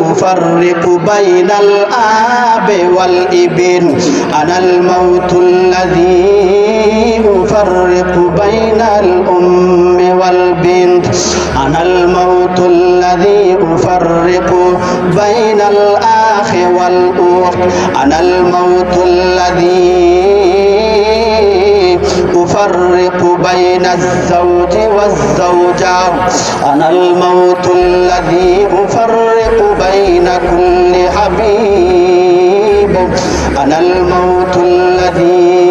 أفرق بين الآب والإبن. أنا الموت الذي أفرق بين الأم والبنت. أنا الموت الذي أفرق بين الآخ والأخت. أنا الموت الذي أفرق بين الزوج والزوجة. أنا الموت الذي أفرق بين كل حبيب. أنا الموت الذي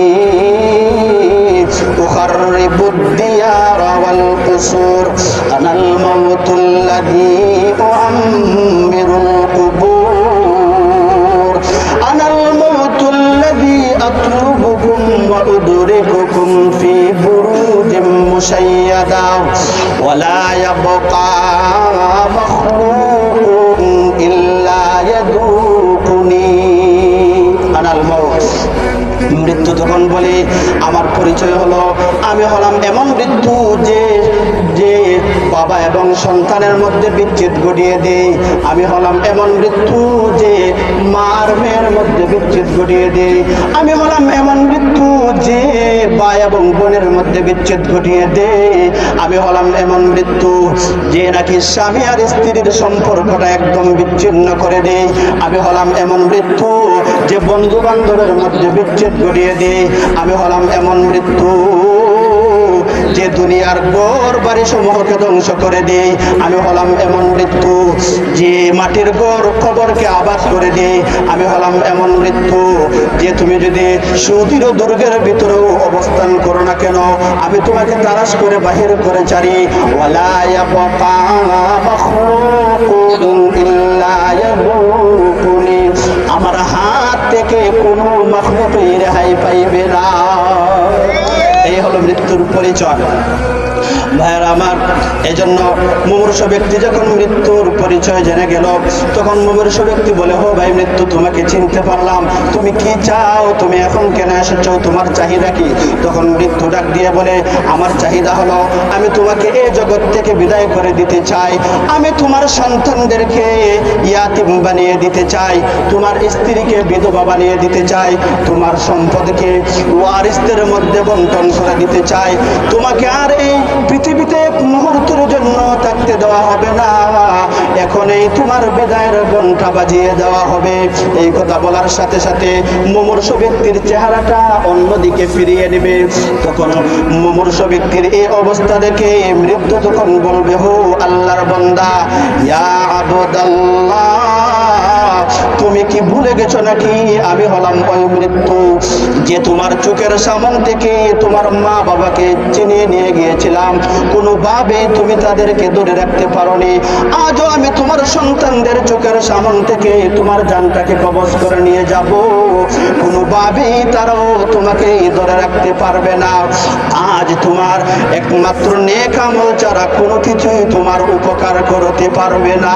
أخرب الديار والقصور. أنا الموت الذي أعمر أطلبكم وأدرككم في بروج مشيدة ولا يبقى مخلوق إلا يذوقني أنا الموت মৃত্যু তখন বলে আমার পরিচয় হলো আমি হলাম এমন মৃত্যু যে যে বাবা এবং সন্তানের মধ্যে বিচ্ছেদ ঘটিয়ে দেয় আমি হলাম এমন মৃত্যু যে মার মেয়ের মধ্যে বিচ্ছেদ ঘটিয়ে দেয় আমি হলাম এমন মৃত্যু যে ভাই এবং বোনের মধ্যে বিচ্ছেদ ঘটিয়ে দে। আমি হলাম এমন মৃত্যু যে নাকি স্বামী আর স্ত্রীর সম্পর্কটা একদম বিচ্ছিন্ন করে দেয় আমি হলাম এমন মৃত্যু যে বন্ধু বান্ধবের মধ্যে বিচ্ছেদ ঘটিয়ে দেয় আমি হলাম এমন মৃত্যু যে দুনিয়ার গড় বাড়ি সমূহকে ধ্বংস করে দেয় আমি হলাম এমন মৃত্যু, যে মাটির গড় খবরকে আবাদ করে দেয় আমি হলাম এমন মৃত্যু, যে তুমি যদি সুদৃঢ় দুর্গের ভিতরেও অবস্থান করো না কেন, আমি তোমাকে তালাশ করে বাহির করে চারি। আমার হাত থেকে কোনো মাখলুকই রেহাই পাইবে না। এই হলো মৃত্যুর পরিচয়। ভাইয়ের আমার, এজন্য মুমূর্ষ ব্যক্তি যখন মৃত্যুর পরিচয় জেনে গেল, তখন মুমূর্ষ ব্যক্তি বলে হো ভাই, মৃত্যু তোমাকে চিনতে পারলাম। তুমি কি চাও? তুমি এখন কেন এসেছ? তোমার চাহিদা কি? তখন মৃত্যু ডাক দিয়ে বলে, আমার চাহিদা হলো, আমি তোমাকে এই জগৎ থেকে বিদায় করে দিতে চাই। আমি তোমার সন্তানদেরকে ইয়াতিম বানিয়ে দিতে চাই। তোমার স্ত্রীকে বিধবা বানিয়ে দিতে চাই। তোমার সম্পদকে ওয়ারিসদের মধ্যে বন্টন করে দিতে চাই। তোমাকে আর এই পৃথিবীতে মুহূর্তের জন্য থাকতে দেওয়া হবে না। এখন এই তোমার বেদায়ের ঘণ্টা বাজিয়ে দেওয়া হবে। এই কথা বলার সাথে সাথে মুমূর্ষ ব্যক্তির চেহারাটা অন্যদিকে ফিরিয়ে নেবে। তখন মুমূর্ষ ব্যক্তির এই অবস্থা দেখে মৃত্যু তখন বলবে, হো আল্লাহর বন্দা, ইয়া আবদাল্লাহ। তুমি কি ভুলে গেছো নাকি? আমি হলাম ওই মৃত্যু যে তোমার চোখের সামন থেকে তোমার মা বাবাকে চিনিয়ে নিয়ে গিয়েছিলাম। কোনোভাবে তুমি তাদেরকে ধরে রাখতে পারোনি। আজও আমি তোমার সন্তানদের চোখের সামন থেকে তোমার জানটাকে কবজ করে নিয়ে যাব। কোনোভাবেই তারাও তোমাকে ধরে রাখতে পারবে না। আজ তোমার একমাত্র নেক আমল ছাড়া কোনো কিছুই তোমার উপকার করতে পারবে না।